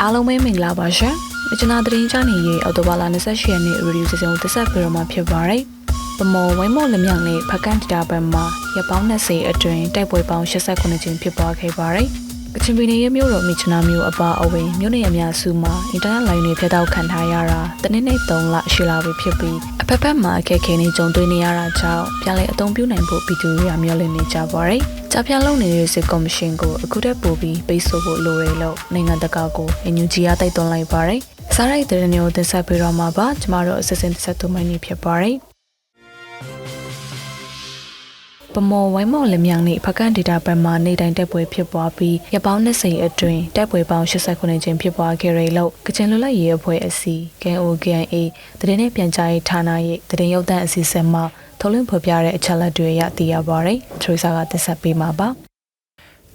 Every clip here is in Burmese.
အားလုံးပဲမင်္ဂလာပါရှင်။မချနာသတင်းချနေရေးအော်တိုဘာလ28ရက်နေ့ရေဒီယိုစီစဉ်ကိုတက်ဆက်ပြီးတော့မှဖြစ်ပါတယ်။ပမော်ဝိုင်းမော်လမြောင်နဲ့ဖကန်တတာဘက်မှာရပောင်း20အတွင်းတိုက်ပွဲပေါင်း89ကျင်းဖြစ်ပွားခဲ့ပါတယ်။ ကချင်ပြည်နယ်ရဲ့မြို့တော်မြချနာမြို့အပါအဝင်မြို့နယ်အများစုမှာအင်တာနက်လိုင်းတွေဖြတ်တောက်ခံထားရတာတနေ့နေ့3လရှိလာပြီဖြစ်ပြီးအဖက်ဖက်မှာအခက်အခဲတွေကြုံတွေ့နေရတာကြောင့်ပြန်လည်အသုံးပြုနိုင်ဖို့ပြည်သူတွေကမျှော်လင့်နေကြပါတယ်။ကြာပြန့်လုံးနေတဲ့စစ်ကော်မရှင်ကိုအခုတည်းပို့ပြီးပိတ်ဆို့ဖို့လိုတယ်လို့နိုင်ငံတကာကိုအန်ယူဂျီကတိုက်တွန်းလိုက်ပါတယ်။စားရိုက်တဲ့နေကိုတင်ဆက်ပေးတော့မှာပါ။ကျမတို့အစစ်စင်တစ်ဆက်သူမိုင်းနေဖြစ်ပါတယ်။ ပမော်ဝိုင်းမော်လမြောင်နေဖကန်ဒေတာဘက်မှနေတိုင်းတက်ပွဲဖြစ်ပွားပြီးရပောင်း20အတွင်းတက်ပွဲပေါင်း89ကျင်းဖြစ်ပွားခဲ့ရလို့ကချင်လူလိုက်ရေးအဖွဲ့အစည်း KOKNA တရင်နဲ့ပြန်ကြားရေးဌာနရဲ့တရင်ရုပ်သံအစီအစဉ်မှာထုတ်လွှင့်ဖော်ပြတဲ့အချက်အလက်တွေရသိရပါတယ်။ထရီဆာကတက်ဆက်ပေးမှာပါ။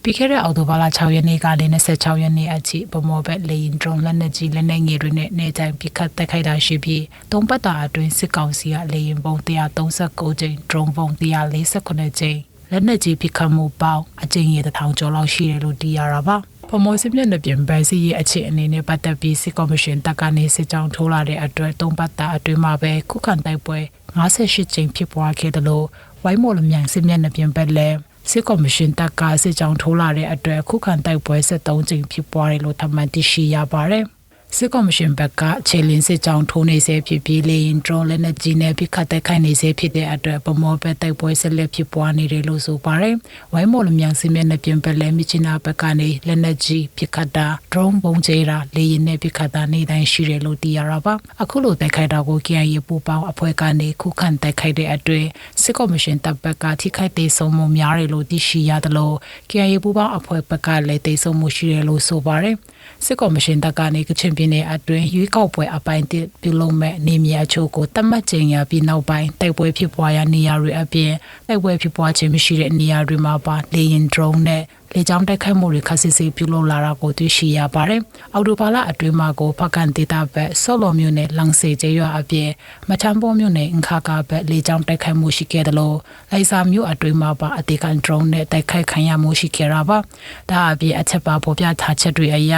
ပြီးခဲ့တဲ့အောက်တိုဘာလ6ရက်နေ့ကနေ26ရက်နေ့အထိဗမော်ဘက်လေရင်ဒရုန်းလက်နက်ကြီးလက်နက်ငယ်တွေနဲ့နေတိုင်းပစ်ခတ်တိုက်ခိုက်တာရှိပြီးသုံးပတ်တာအတွင်းစစ်ကောင်စီကလေရင်ပုံ139ကြိမ်ဒရုန်းပုံ148ကြိမ်လက်နက်ကြီးပစ်ခတ်မှုပေါင်းအကြိမ်ရေတစ်ထောင်ကျော်လောက်ရှိတယ်လို့သိရတာပါဗမော်စစ်မျက်နှာပြင်ဗန်စီရဲ့အခြေအနေနဲ့ပတ်သက်ပြီးစစ်ကော်မရှင်တပ်ကနေစစ်ကြောင်းထိုးလာတဲ့အတွက်သုံးပတ်တာအတွင်းမှာပဲခုခံတိုက်ပွဲ58ကြိမ်ဖြစ်ပွားခဲ့တယ်လို့ဝိုင်းမော်လမြိုင်စစ်မျက်နှာပြင်ဘက်လည်း စစ်ကော်မရှင်တပ်ကစစ်ကြောင်းထိုးလာတဲ့အတွက်ခုခံတိုက်ပွဲ73ကြိမ်ဖြစ်ပွားတယ်လို့ထပ်မံသိရှိရပါတယ်။ စစ်ကော်မရှင်ဘက်ကခြေလင်းစစ်ကြောင်းထိုးနေစေဖြစ်ပြီးလေရင်ဒရုန်းလက်နက်ကြီးနဲ့ပြစ်ခတ်တိုက်ခိုက်နေစေဖြစ်တဲ့အတွက်ဗမောဘက်တိုက်ပွဲဆက်လက်ဖြစ်ပွားနေတယ်လို့ဆိုပါတယ်။ဝိုင်းမော်လမြိုင်စစ်မျက်နှာပြင်ဘက်လည်းမြချနာဘက်ကနေလက်နက်ကြီးပြစ်ခတ်တာဒရုန်းပုံကျဲတာလေရင်နဲ့ပြစ်ခတ်တာနေတိုင်းရှိတယ်လို့သိရတာပါ။အခုလိုတိုက်ခိုက်တာကို KIA ပူပေါင်းအဖွဲ့ကနေခုခံတိုက်ခိုက်တဲ့အတွက်စစ်ကော်မရှင်တပ်ဘက်ကထိခိုက်သေးဆုံးမှုများတယ်လို့သိရှိရတယ်လို့ KIA ပူပေါင်းအဖွဲ့ဘက်ကလည်းသိဆုံးမှုရှိတယ်လို့ဆိုပါတယ်။စစ်ကော်မရှင်တပ်ကနေကချင်ပြည်နယ်အတွင်းရွေးကောက်ပွဲအပိုင်းတစ်ပြုလုပ်မဲ့နေမြေအချို့ကိုတတ်မှတ်ချိန်ရပြီးနောက်ပိုင်းတိုက်ပွဲဖြစ်ပွားရာနေရာတွေအပြင်တိုက်ပွဲဖြစ်ပွားခြင်းမရှိတဲ့နေရာတွေမှာပါလေရင် drone နဲ့ လေကြောင်းတိုက်ခိုက်မှုတွေခက်စစ်စစ်ပြုလုပ်လာတာကိုတွေ့ရှိရပါတယ်။အော်တိုဘာလအတွင်းမှာကိုဖကန်ဒေတာဘက်ဆော့လော်မျိုးနဲ့လန်စေကျေးရွာအပြင်မချမ်းပေါ်မျိုးနဲ့အင်ခါကာဘက်လေကြောင်းတိုက်ခိုက်မှုရှိခဲ့တယ်လို့လိုက်စာမျိုးအတွင်းမှာပါအတေကန် drone နဲ့တိုက်ခိုက်ခံရမှုရှိခဲ့တာပါ။ဒါအပြင်အချက်ပါပေါ်ပြထားချက်တွေအရ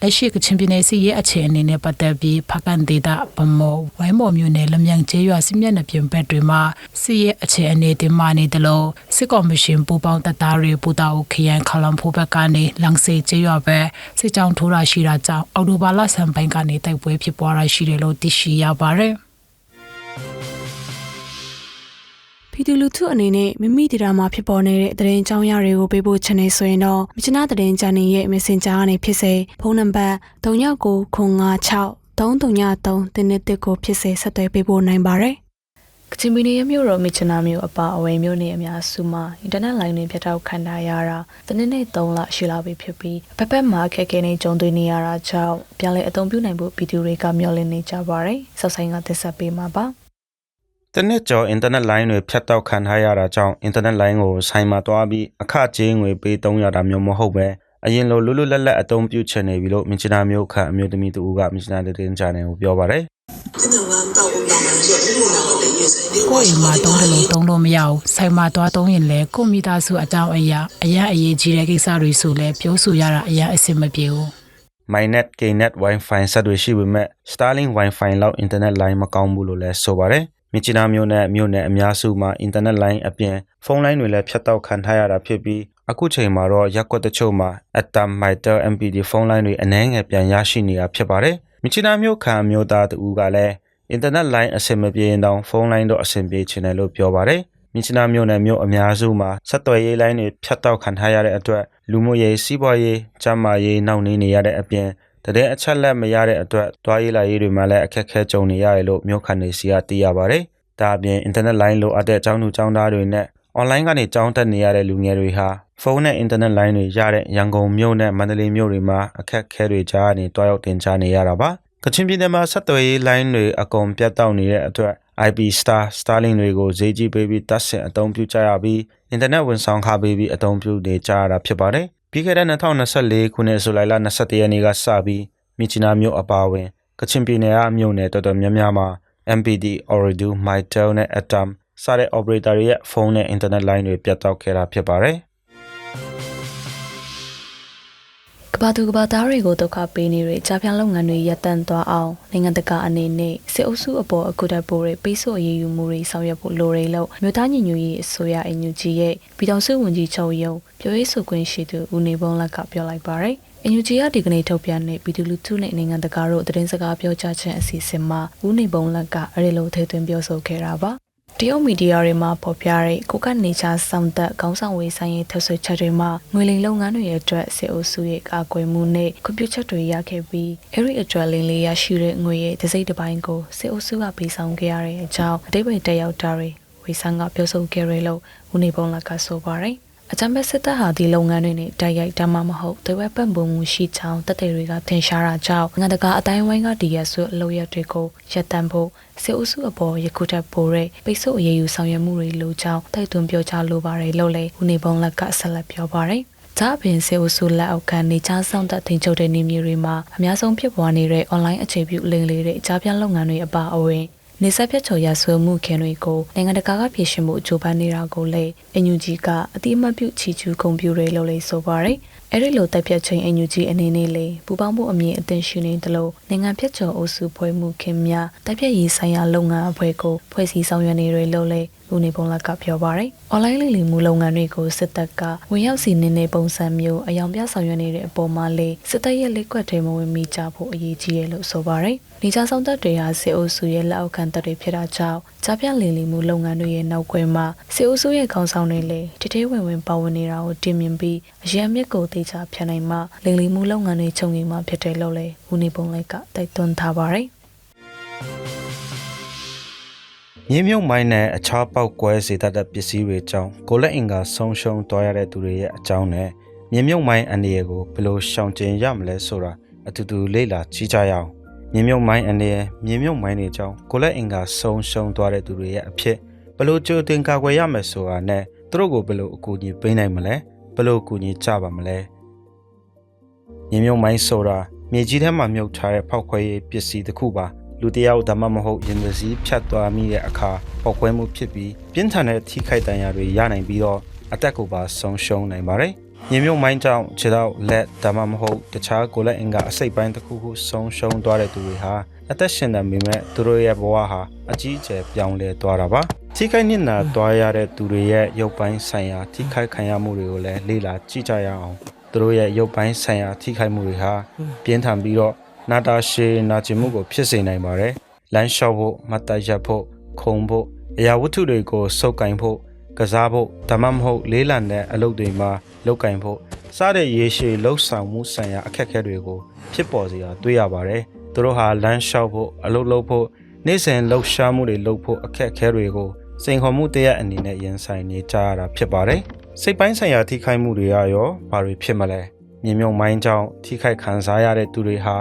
လက်ရှိကချင်ပြည်နယ်စီရဲ့အခြေအနေနဲ့ပတ်သက်ပြီးဖကန်ဒေတာဗမောဝိုင်းမော်မျိုးနဲ့လမြန်ကျေးရွာစစ်မျက်နှာပြင်ဘက်တွေမှာစီရဲ့အခြေအနေတင်မာနေတယ်လို့စစ်ကော်မရှင်ပူပေါင်းတပ်သားတွေပူတာအိုခရိုင်ခလမ်ဖိုဘက်ကနေလန်စေကျေးရွာဘက်စစ်ကြောင်းထိုးတာရှိတာကြောင့်အော်တိုဘာလဆန်ပိုင်းကနေတိုက်ပွဲဖြစ်ပွားတာရှိတယ်လို့သိရှိရပါတယ်ပြည်သူလူထုအနေနဲ့မိမိဒေတာမှာဖြစ်ပေါ်နေတဲ့သတင်းကြောင်းရတွေကိုပေးဖို့ချင်နေဆိုရင်တော့မြချနာသတင်းချန်နယ်ရဲ့ Messenger ကနေဖြစ်စေဖုန်းနံပါတ်3996 333တင်းနဲ့တစ်ကိုဖြစ်စေဆက်သွယ်ပေးဖို့နိုင်ပါတယ်။ ကချင်ပြည်နယ်မြို့တော်မြစ်ချနာမြို့အပါအဝင်မြို့နယ်အများစုမှာအင်တာနက်လိုင်းတွေဖြတ်တောက်ခံထားရတာတနည်းနဲ့3လရှိလာပြီဖြစ်ပြီးဘက်ဘက်မှာခက်ခဲနေကြုံတွေ့နေရတာကြောင့်ပြန်လည်အသုံးပြုနိုင်ဖို့ဗီဒီယိုတွေကမျှော်လင့်နေကြပါတယ်။ဆောက်ဆိုင်ကတင်ဆက်ပေးမှာပါ။တနစ်ကျော်အင်တာနက်လိုင်းတွေဖြတ်တောက်ခံထားရတာကြောင့်အင်တာနက်လိုင်းကိုဆိုင်မှာတွားပြီးအခကြေးငွေပေးသုံးရတာမျိုးမဟုတ်ပဲအရင်လိုလွတ်လွတ်လပ်လပ်အသုံးပြုချင်နေပြီလို့မြစ်ချနာမြို့ခန့်အမျိုးသမီးတူကမြစ်ချနာလက်တင်ချန်နယ်ကိုပြောပါတယ်။ကျွန်တော်က ကိုယ်မှာတုံးတယ်လို့တုံးလို့မရဘူးဆိုင်မှာသွားတုံးရင်လည်းကိုမိသားစုအကြောင်းအရာအရင်အရေးကြီးတဲ့ကိစ္စတွေဆိုလဲပြောဆိုရတာအရင်အဆင်မပြေဘူး MyNet KNet Wi-Fi ဆက်သွယ်ရှိပေမဲ့ Starlink Wi-Fi လောက် internet line မကောင်းဘူးလို့လဲဆိုပါတယ်။မြစ်ချနာမြို့နဲ့မြို့နယ်အများစုမှာ internet line အပြင်ဖုန်းလိုင်းတွေလည်းဖြတ်တောက်ခံထားရတာဖြစ်ပြီးအခုချိန်မှာတော့ရက်ွက်တချို့မှာ Atom Mitel MPD ဖုန်းလိုင်းတွေအနှဲငယ်ပြန်ရရှိနေတာဖြစ်ပါတယ်။မြစ်ချနာမြို့ခံအမျိုးသားတူကလည်း အင်တာနက်လိုင်းအဆင်မပြေရင်တောင်ဖုန်းလိုင်းတော့အဆင်ပြေချင်တယ်လို့ပြောပါတယ်မြချနာမျိုးနဲ့မျိုးအများစုမှာဆက်သွယ်ရေးလိုင်းတွေဖြတ်တောက်ခံထားရတဲ့အတွက်လူမှုရေးစီးပွားရေးကျန်းမာရေးနှောင့်နှေးနေရတဲ့အပြင်တတဲ့အချက်လက်မရတဲ့အတွက်တွားရေးလာရေးတွေမှာလည်းအခက်အခဲကြုံနေရတယ်လို့မျိုးခန့်နေစီကသိရပါတယ်။ဒါအပြင်အင်တာနက်လိုင်းလိုအပ်တဲ့အကြောင်းသူအကြောင်းသားတွေနဲ့အွန်လိုင်းကနေကြောင်းတက်နေရတဲ့လူငယ်တွေဟာဖုန်းနဲ့အင်တာနက်လိုင်းတွေရတဲ့ရန်ကုန်မြို့နဲ့မန္တလေးမြို့တွေမှာအခက်အခဲတွေကြားနေတွားရောက်တင်ကြားနေရတာပါ။က ချင်ပြည်နယ်မှာဆက်သွယ်ရေးလိုင်းတွေအကုန်ပြတ်တောက်နေတဲ့အတွက် IP Star Starlink တွေကိုဈေးကြီးပေးပြီးတပ်ဆင်အသုံးပြုကြရပြီးအင်တာနက်ဝန်ဆောင်ခပေးပြီးအသုံးပြုနေကြရတာဖြစ်ပါတယ်။ပြီးခဲ့တဲ့2024ခုနှစ်ဇူလိုင်လ21ရက်နေ့ကစပြီးမြချီနာမြို့အပါအဝင်ကချင်ပြည်နယ်ကမြို့နယ်တော်တော်များများမှာ MPD, Ooredoo, Mytel နဲ့ Atom စတဲ့ operator တွေရဲ့ဖုန်းနဲ့ internet line တွေပြတ်တောက်ခဲ့တာဖြစ်ပါတယ်။ ကဘာသူကဘာသားတွေကိုဒုက္ခပေးနေတဲ့ကြားပြလုပ်ငန်းတွေရပ်တန့်သွားအောင်နိုင်ငံတကာအနေနဲ့စစ်အုပ်စုအပေါ်အခုတက်ပိုးတွေပိတ်ဆို့အရေးယူမှုတွေဆောင်ရွက်ဖို့လိုတယ်လို့မြို့သားညီညွတ်ရေးအစိုးရအန်ယူဂျီရဲ့ပြည်ထောင်စုဝန်ကြီးချုပ်ရုံးပြောရေးဆိုခွင့်ရှိသူဦးနေဘုံလက်ကပြောလိုက်ပါတယ်။အန်ယူဂျီကဒီကနေ့ထုတ်ပြန်တဲ့ပြည်သူလူထုနဲ့နိုင်ငံတကာတို့သတင်းစကားပြောကြားခြင်းအစီအစဉ်မှာဦးနေဘုံလက်ကအဲဒီလိုထည့်သွင်းပြောဆိုခဲ့တာပါ။ တရုတ်မီဒီယာတွေမှာပေါ်ပြတဲ့ကိုကနေချာစောင့်သက်ခေါင်းဆောင်ဝေးဆိုင်ရေးထပ်ဆွချက်တွေမှာငွေလိမ်လုပ်ငန်းတွေအတွက်စစ်အုပ်စုရဲ့ကာကွယ်မှုနဲ့ကွန်ပျူတာတွေရခဲ့ပြီးအဲဒီအတွက်လိမ်လေးရရှိတဲ့ငွေရဲ့တစ်စိတ်တစ်ပိုင်းကိုစစ်အုပ်စုကပေးဆောင်ခဲ့ရတဲ့အကြောင်းအတိတ်ပဲတက်ရောက်တာတွေဝေဆန်းကပြောဆိုခဲ့ရလို့ဦးနေပုံလကဆိုပါတယ် အကြမ်းဖက်စစ်တပ်ဟာဒီလုပ်ငန်းတွေနဲ့တိုက်ရိုက်တမမဟုတ်တဝက်ပံ့ပိုးမှုရှိချောင်းတပ်တွေတွေကထင်ရှားတာကြောင့်ငါတကာအတိုင်းဝိုင်းကဒီရဆွအလုပ်ရက်တွေကိုရပ်တန့်ဖို့စစ်အုပ်စုအပေါ်ယခုထပ်ပိုတဲ့ပိတ်ဆို့အရေးယူဆောင်ရွက်မှုတွေလိုကြောင်းတိုက်တွန်းပြောကြားလိုပါတယ်လို့လည်းဦးနေပုံလက်ကဆက်လက်ပြောပါတယ်။ဒါအပြင်စေအုပ်စုလက်အောက်ခံနေချဆောင်တဲ့တင်ချုပ်တဲ့နေမျိုးတွေမှာအများဆုံးဖြစ်ပေါ်နေတဲ့ online အခြေပြုလိမ်လေးတဲ့ကြားပြလုပ်ငန်းတွေအပါအဝင် နေဆက်ဖြတ်ချော်ရဆွေးမှုခင်တွေကိုနိုင်ငံတကာကပြင်ဆင်မှုအကျိုးပန်းနေတာကိုလည်းအန်ယူဂျီကအတိအမှတ်ပြုချီကျူးဂုဏ်ပြုတယ်လို့လည်းဆိုပါတယ်။အဲဒီလိုတက်ပြတ်ချိန်အန်ယူဂျီအနေနဲ့လေပူပေါင်းမှုအမြင့်အသင့်ရှိနေတယ်လို့နိုင်ငံဖြတ်ကျော်အုပ်စုဖွဲ့မှုခင်များတက်ပြတ်ရေးဆိုင်ရာလုပ်ငန်းအဖွဲ့ကိုဖွဲ့စည်းဆောင်ရွက်နေတယ်လို့လည်း ဦးနေပုံလကပြောပါတယ်။ online လိမ်လည်မှုလုပ်ငန်းတွေကိုစစ်တပ်ကဝင်ရောက်စီနေတဲ့ပုံစံမျိုးအယောင်ပြဆောင်ရွက်နေတဲ့အပေါ်မှာလေစစ်တပ်ရဲ့လက်ကွက်တွေမဝင်မိကြဖို့အရေးကြီးတယ်လို့ဆိုပါတယ်။နေကြဆောင်တပ်တွေဟာစစ်အုပ်စုရဲ့လက်အောက်ခံတပ်တွေဖြစ်တာကြောင့်ကြားပြလိမ်လည်မှုလုပ်ငန်းတွေရဲ့နောက်ကွယ်မှာစစ်အုပ်စုရဲ့ခေါင်းဆောင်တွေလည်းတထဲဝင်ဝင်ပါဝင်နေတာကိုတင်မြင်ပြီးအရန်မြစ်ကိုတေချာဖြတ်နိုင်မှလိမ်လည်မှုလုပ်ငန်းတွေချုပ်ငြိမ်မှာဖြစ်တယ်လို့လည်းဦးနေပုံလိုက်ကတိုက်တွန်းထားပါတယ်။ မြေမြုပ်မိုင်းနဲ့အခြားပောက်ကွဲစေတတ်တဲ့ပစ္စည်းတွေကြောင့်ကိုလက်အင်္ဂါဆုံးရှုံးသွားရတဲ့သူတွေရဲ့အကြောင်းနဲ့မြေမြုပ်မိုင်းအနေရကိုဘယ်လိုရှောင်ကျဉ်ရမလဲဆိုတာအတူတူလေ့လာကြည့်ကြရအောင်မြေမြုပ်မိုင်းအနေရမြေမြုပ်မိုင်းတွေကြောင့်ကိုလက်အင်္ဂါဆုံးရှုံးသွားတဲ့သူတွေရဲ့အဖြစ်ဘယ်လိုကြိုတင်ကာကွယ်ရမလဲဆိုတာနဲ့သူတို့ကိုဘယ်လိုအကူအညီပေးနိုင်မလဲဘယ်လိုအကူအညီကြပါမလဲမြေမြုပ်မိုင်းဆိုတာမြေကြီးထဲမှာမြုပ်ထားတဲ့ဖောက်ခွဲရေးပစ္စည်းတစ်ခုပါ လူတယောက်ဒါမှမဟုတ်ရင်သစည်းဖြတ်သွားမိတဲ့အခါပောက်ကွဲမှုဖြစ်ပြီးပြင်းထန်တဲ့ထိခိုက်ဒဏ်ရာတွေရနိုင်ပြီးတော့အသက်ကိုပါဆုံးရှုံးနိုင်ပါတယ်။မြေမြုပ်မိုင်းကြောင့်ခြေထောက်လက်ဒါမှမဟုတ်တခြားကိုယ်လက်အင်္ဂါအစိတ်ပိုင်းတစ်ခုခုဆုံးရှုံးသွားတဲ့သူတွေဟာအသက်ရှင်နေပေမဲ့သူတို့ရဲ့ဘဝဟာအကြီးအကျယ်ပြောင်းလဲသွားတာပါ။ထိခိုက်နစ်နာသွားရတဲ့သူတွေရဲ့ရုပ်ပိုင်းဆိုင်ရာထိခိုက်ခံရမှုတွေကိုလည်းလေ့လာကြည့်ကြရအောင်။သူတို့ရဲ့ရုပ်ပိုင်းဆိုင်ရာထိခိုက်မှုတွေဟာပြင်းထန်ပြီးတော့ နာတာရှည်နာကျင်မှုကိုဖြစ်စေနိုင်ပါတယ်။လမ်းလျှောက်ဖို့မတ်တရက်ဖို့ခုံဖို့အရာဝတ္ထုတွေကိုစုပ်ကင်ဖို့ကစားဖို့ဒါမှမဟုတ်လေးလံတဲ့အလုပ်တွေမှာလုပ်ကင်ဖို့စတဲ့ရေရှည်လှုပ်ဆောင်မှုဆိုင်ရာအခက်အခဲတွေကိုဖြစ်ပေါ်စေတာတွေ့ရပါတယ်။သူတို့ဟာလမ်းလျှောက်ဖို့အလုပ်လုပ်ဖို့နေ့စဉ်လှုပ်ရှားမှုတွေလုပ်ဖို့အခက်အခဲတွေကိုစိန်ခေါ်မှုတရက်အနေနဲ့ရင်ဆိုင်နေကြရတာဖြစ်ပါတယ်။စိတ်ပိုင်းဆိုင်ရာထိခိုက်မှုတွေကရောဘာတွေဖြစ်မလဲ။မြေမြုံမိုင်းကြောင့်ထိခိုက်ခံစားရတဲ့သူတွေဟာ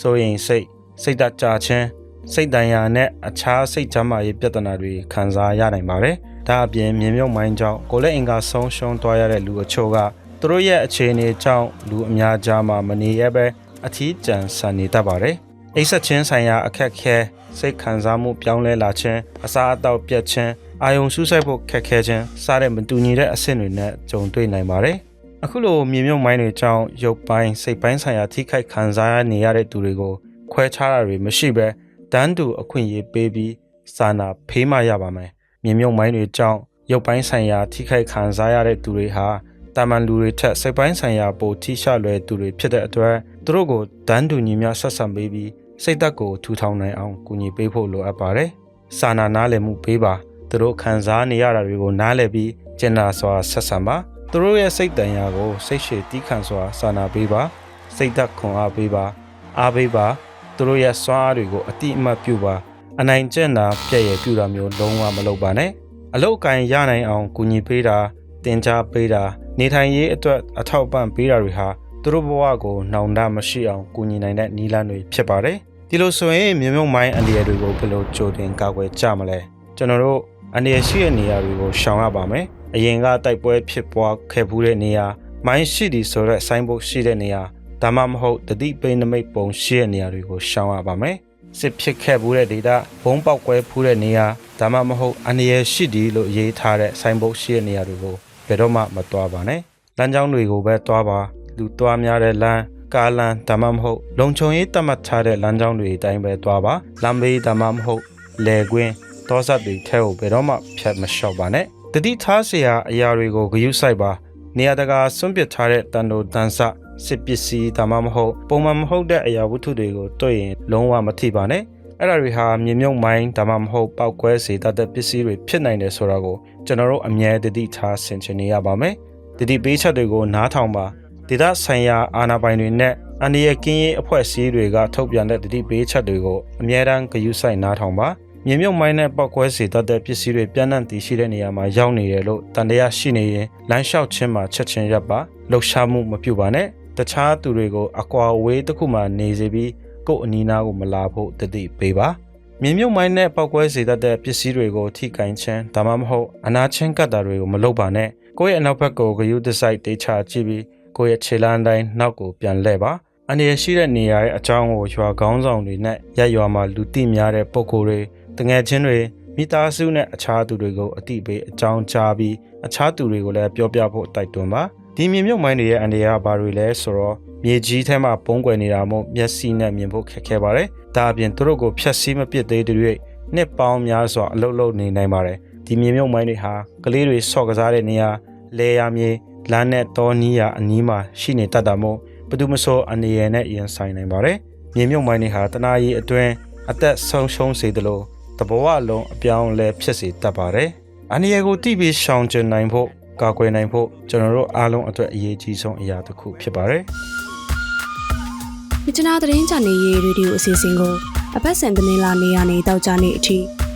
စိုးရိမ်စိတ်စိတ်ဓာတ်ကြခြင်းစိတ်တန်ရာနဲ့အခြားစိတ်ချမ်းသာရေးပြဿနာတွေခံစားရနိုင်ပါတယ်။ဒါအပြင်မြင်မြုပ်မိုင်းကြောင့်ကိုလက်အင်္ဂါဆုံးရှုံးသွားရတဲ့လူအချို့ကသူတို့ရဲ့အခြေအနေကြောင့်လူအများကြားမှာမနေရပဲအထီးကျန်ဆန်နေတတ်ပါတယ်။အိပ်ဆက်ခြင်းဆိုင်ရာအခက်ခဲစိတ်ခံစားမှုပြောင်းလဲလာခြင်းအစာအသောက်ပြတ်ခြင်းအာယုံဆူဆိုင်ဖို့ခက်ခဲခြင်းစတဲ့မတူညီတဲ့အဆင့်တွေနဲ့ကြုံတွေ့နိုင်ပါတယ်။ အခုလိုမြေမြုပ်မိုင်းတွေကြောင့်ရုပ်ပိုင်းစိတ်ပိုင်းဆိုင်ရာထိခိုက်ခံစားနေရတဲ့သူတွေကိုခွဲခြားတာတွေမရှိဘဲတန်းတူအခွင့်အရေးပေးပြီးစာနာဖေးမရပါမယ်။မြေမြုပ်မိုင်းတွေကြောင့်ရုပ်ပိုင်းဆိုင်ရာထိခိုက်ခံစားရတဲ့သူတွေဟာတာမန်လူတွေထက်စိတ်ပိုင်းဆိုင်ရာပိုထိရှလွယ်သူတွေဖြစ်တဲ့အတွက်သူတို့ကိုတန်းတူညီမျှဆက်ဆံပေးပြီးစိတ်သက်ကိုထူထောင်နိုင်အောင်ကူညီပေးဖို့လိုအပ်ပါတယ်။စာနာနားလည်မှုပေးပါသူတို့ခံစားနေရတာတွေကိုနားလည်ပြီးကျင်နာစွာဆက်ဆံပါ သူတို့ရဲ့စိတ်တန်ရာကိုစိတ်ရှည်တီးခံစွာစာနာပေးပါစိတ်သက်ခွန်အားပေးပါ အားပေးပါသူတို့ရဲ့စွမ်းအားတွေကိုအတိအမှတ်ပြုပါအနိုင်ကျင့်တာပြည့်ရပြုတာမျိုးလုံးဝမလုပ်ပါနဲ့အလုတ်ကင်ရနိုင်အောင်ကူညီပေးတာတင် जा ပေးတာနေထိုင်ရေးအတွက်အထောက်ပံ့ပေးတာတွေဟာသူတို့ဘဝကိုနှောင်တမရှိအောင်ကူညီနိုင်တဲ့နည်းလမ်းတွေဖြစ်ပါတယ်ဒီလိုဆိုရင်မြေမြုံမိုင်းအန္တရာယ်တွေကိုဘယ်လိုကြိုတင်ကာကွယ်ကြမလဲကျွန်တော်တို့အန္တရာယ်ရှိတဲ့နေရာတွေကိုရှောင်ရပါမယ် အရင်ကတိုက်ပွဲဖြစ်ပွားခဲ့ဖူးတဲ့နေရာမိုင်းရှိသည်ဆိုတဲ့ဆိုင်းဘုတ်ရှိတဲ့နေရာဒါမှမဟုတ်တတိပိနမိတ်ပုံရှိတဲ့နေရာတွေကိုရှောင်ရပါမယ်စစ်ဖြစ်ခဲ့ဖူးတဲ့ဒေတာဘုံပေါက်ကွဲဖူးတဲ့နေရာဒါဒါမှမဟုတ်အန္တရာယ်ရှိသည်လို့ရေးထားတဲ့ဆိုင်းဘုတ်ရှိတဲ့နေရာတွေကိုဘယ်တော့မှမသွားပါနဲ့လမ်းကြောင်းတွေကိုပဲသွားပါလူသွားများတဲ့လမ်းကားလမ်းဒါမှမဟုတ်လုံခြုံရေးတတ်မှတ်ထားတဲ့လမ်းကြောင်းတွေအတိုင်းပဲသွားပါလမ်းဘေးဒါမှမဟုတ်လေကွင်းတောဆက်တွေထဲကိုဘယ်တော့မှဖြတ်မလျှော့ပါနဲ့ တတိထားเสียအရာတွေကိုဂရုစိုက်ပါနေရာတကာစွန့်ပစ်ထားတဲ့တန်တိုတန်ဆစစ်ပစ္စည်းဒါမှမဟုတ်ပုံမှန်မဟုတ်တဲ့အရာဝတ္ထုတွေကိုတွေ့ရင်လုံးဝမထိပါနဲ့အဲ့ဒါတွေဟာမြေမြုပ်မိုင်းဒါမှမဟုတ်ပောက်ကွဲစေတတ်တဲ့ပစ္စည်းတွေဖြစ်နိုင်တယ်ဆိုတာကိုကျွန်တော်တို့အမြဲတတိထားဆင်ခြင်နေရပါမယ်တတိပေးချက်တွေကိုနားထောင်ပါဒေသဆိုင်ရာအာဏာပိုင်တွေနဲ့အန္တရာယ်ကင်းရေးအဖွဲ့အစည်းတွေကထုတ်ပြန်တဲ့တတိပေးချက်တွေကိုအမြဲတမ်းဂရုစိုက်နားထောင်ပါ မြေမြုပ်မိုင်းနဲ့ပောက်ကွဲစေတတ်တဲ့ပစ္စည်းတွေပြန့်နှံ့တည်ရှိတဲ့နေရာမှာရောက်နေတယ်လို့တန်တရားရှိနေရင်လမ်းလျှောက်ခြင်းမှာချက်ချင်းရပ်ပါလှုပ်ရှားမှုမပြုပါနဲ့တခြားသူတွေကိုအကွာအဝေးတစ်ခုမှနေစေပြီးကိုယ့်အနီးနားကိုမလာဖို့တတိပေးပါမြေမြုပ်မိုင်းနဲ့ပောက်ကွဲစေတတ်တဲ့ပစ္စည်းတွေကိုထိကင်ခြင်းဒါမှမဟုတ်အနာချင်းကတ်တာတွေကိုမလုပ်ပါနဲ့ကိုယ့်ရဲ့အနောက်ဘက်ကိုဂယုတစိုက်တေချာကြည့်ပြီးကိုယ့်ရဲ့ခြေလမ်းတိုင်းနောက်ကိုပြန်လှည့်ပါအနေရရှိတဲ့နေရာရဲ့အကြောင်းကိုရွာကောင်းဆောင်တွေနဲ့ရက်ရွာမှာလူသိများတဲ့ပုံကိုယ်တွေ တငယ်ချင်းတွေမိသားစုနဲ့အခြားသူတွေကိုအတိပေးအကြောင်းကြားပြီးအခြားသူတွေကိုလည်းပြောပြဖို့တိုက်တွန်းပါဒီမြေမြုပ်မိုင်းတွေရဲ့အနေရဘာတွေလဲဆိုတော့မြေကြီးထဲမှာပုံကွယ်နေတာမို့မျက်စိနဲ့မြင်ဖို့ခက်ခဲပါတယ်ဒါအပြင်သူတို့ကိုဖျက်ဆီးမပစ်သေးတဲ့၍နှစ်ပေါင်းများစွာအလုတ်လုတ်နေနိုင်ပါတယ်ဒီမြေမြုပ်မိုင်းတွေဟာကလေးတွေဆော့ကစားတဲ့နေရာလေယာမြေလမ်းနဲ့တောနီးရာအနီးမှာရှိနေတတ်တာမို့ဘယ်သူမဆိုအနေရနဲ့ရင်ဆိုင်နိုင်ပါတယ်မြေမြုပ်မိုင်းတွေဟာတနာရီအတွင်းအသက်ဆုံးရှုံးစေသလိုတ ဘောအလုံးအပြောင်းအလဲဖြစ်စေတတ်ပါတယ်အန္တရာယ်ကိုတိပြီးရှောင်ကျဉ်နိုင်ဖို့ကာကွယ်နိုင်ဖို့ကျွန်တော်တို့အားလုံးအတွက်အရေးကြီးဆုံးအရာတစ်ခုဖြစ်ပါတယ်။။မြချနာသတင်းချန်နယ်ရေးရေဒီယိုအစီအစဉ်ကိုအပတ်စဉ်သတင်းလာနေရနေတောက်ကြနေအထိည